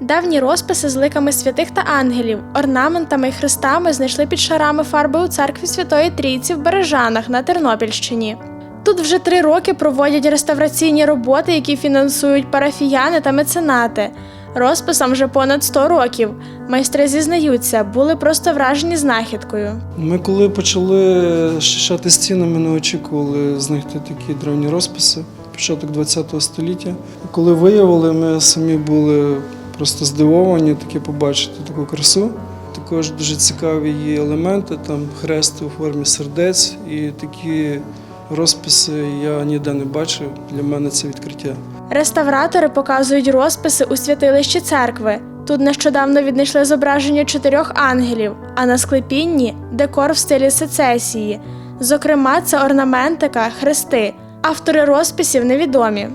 Давні розписи з ликами святих та ангелів, орнаментами і хрестами знайшли під шарами фарби у церкві Святої Трійці в Бережанах на Тернопільщині. Тут вже три роки проводять реставраційні роботи, які фінансують парафіяни та меценати. Розписам вже понад 100 років. Майстри зізнаються, були просто вражені знахідкою. Ми коли почали щищати стіни, ми не очікували знайти такі древні розписи, початок ХХ століття. Коли виявили, ми самі були просто здивовані таке побачити таку красу. Також дуже цікаві її елементи, там хрести у формі сердець і такі розписи я ніде не бачив. Для мене це відкриття. Реставратори показують розписи у святилищі церкви. Тут нещодавно віднайшли зображення чотирьох ангелів, а на склепінні декор в стилі сецесії. Зокрема, це орнаментика, хрести. Автори розписів невідомі.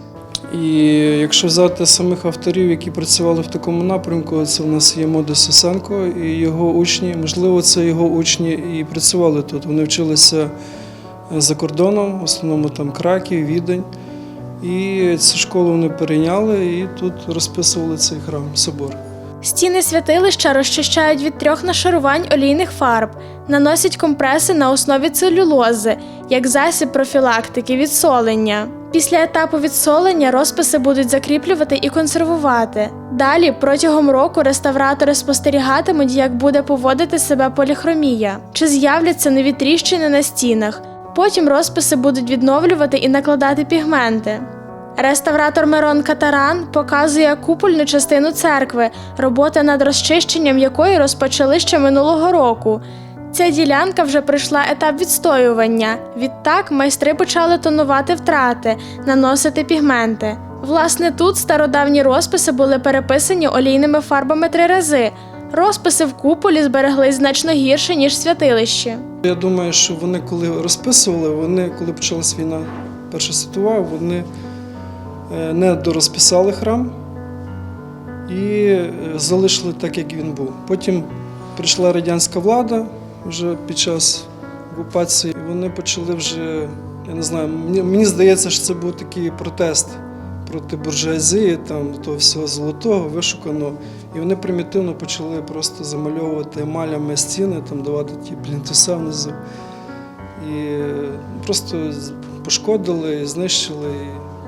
І якщо взяти самих авторів, які працювали в такому напрямку, це в нас є Модис Сосенко і його учні. Можливо, це його учні і працювали тут. Вони вчилися за кордоном, в основному там Краків, Відень. І цю школу вони перейняли і тут розписували цей храм, собор. Стіни святилища розчищають від трьох нашарувань олійних фарб, наносять компреси на основі целюлози, як засіб профілактики відсолення. Після етапу відсолення розписи будуть закріплювати і консервувати. Далі протягом року реставратори спостерігатимуть, як буде поводити себе поліхромія, чи з'являться нові тріщини на стінах. Потім розписи будуть відновлювати і накладати пігменти. Реставратор Мирон Катаран показує купольну частину церкви, роботи над розчищенням якої розпочали ще минулого року. Ця ділянка вже пройшла етап відстоювання. Відтак майстри почали тонувати втрати, наносити пігменти. Власне, тут стародавні розписи були переписані олійними фарбами три рази. Розписи в куполі збереглись значно гірше, ніж в святилищі. Я думаю, що вони коли розписували, вони, коли почалась війна Перша світова, вони е, не дорозписали храм і е, залишили так, як він був. Потім прийшла радянська влада вже під час окупації, і вони почали вже, я не знаю, мені, мені здається, що це був такий протест проти буржуазії, там того всього золотого, вишуканого. І вони примітивно почали просто замальовувати емалями стіни, там давати ті плінтуса внизу. І просто пошкодили, знищили, і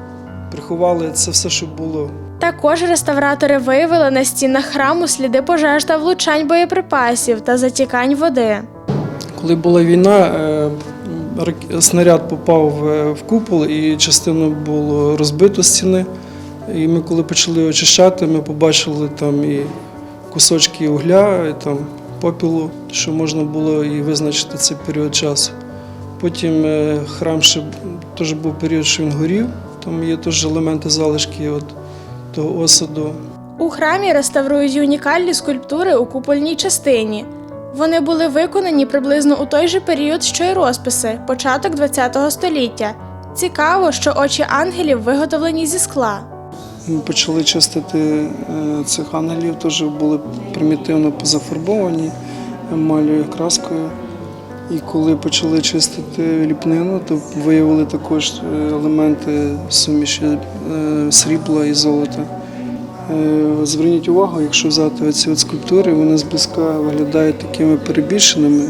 приховали це все, що було. Також реставратори виявили на стінах храму сліди пожеж та влучань боєприпасів та затікань води. Коли була війна, е, снаряд попав е, в купол і частину було розбито стіни. І ми, коли почали очищати, ми побачили там і кусочки угля, і там попілу, що можна було і визначити цей період часу. Потім е, храм ще теж був період, що він горів. Там є теж елементи залишки от того осаду. У храмі реставрують унікальні скульптури у купольній частині. Вони були виконані приблизно у той же період, що й розписи, початок ХХ століття. Цікаво, що очі ангелів виготовлені зі скла. Ми почали чистити е, цих ангелів, теж були примітивно позафарбовані емалью і краскою. І коли почали чистити ліпнину, то виявили також е, елементи суміші е, срібла і золота. Е, Зверніть увагу, якщо взяти оці от скульптури, вони зблизька виглядають такими перебільшеними,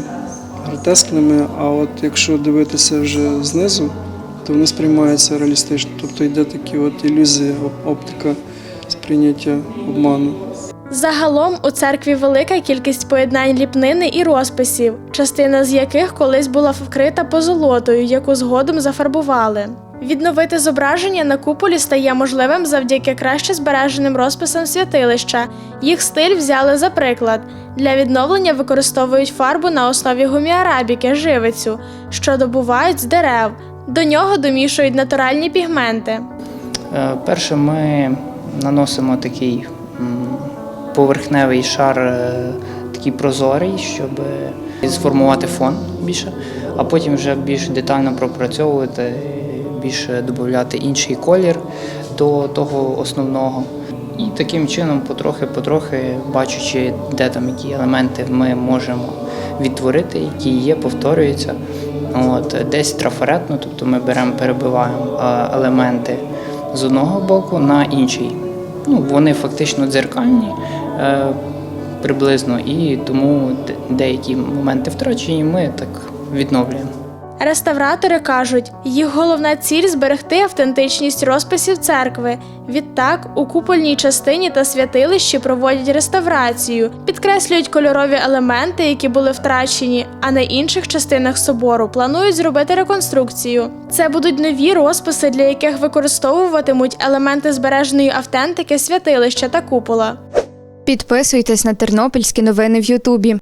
гротескними, а от якщо дивитися вже знизу, то вони сприймаються реалістично. Тобто йде такі от ілюзії, оптика сприйняття обману. Загалом у церкві велика кількість поєднань ліпнини і розписів, частина з яких колись була вкрита позолотою, яку згодом зафарбували. Відновити зображення на куполі стає можливим завдяки краще збереженим розписам святилища. Їх стиль взяли за приклад. Для відновлення використовують фарбу на основі гуміарабіки, живицю, що добувають з дерев. До нього домішують натуральні пігменти. Е, Перше ми наносимо такий поверхневий шар, е, такий прозорий, щоб сформувати фон більше, а потім вже більш детально пропрацьовувати, більше додати інший колір до того основного. І таким чином, потрохи-потрохи, бачачи, де там які елементи ми можемо відтворити, які є, повторюються. От, десь трафаретно, тобто ми беремо, перебиваємо е, елементи з одного боку на інший. Ну, вони фактично дзеркальні е, приблизно, і тому деякі моменти втрачені ми так відновлюємо. Реставратори кажуть, їх головна ціль зберегти автентичність розписів церкви. Відтак, у купольній частині та святилищі проводять реставрацію, підкреслюють кольорові елементи, які були втрачені, а на інших частинах собору планують зробити реконструкцію. Це будуть нові розписи, для яких використовуватимуть елементи збереженої автентики святилища та купола. Підписуйтесь на тернопільські новини в Ютубі.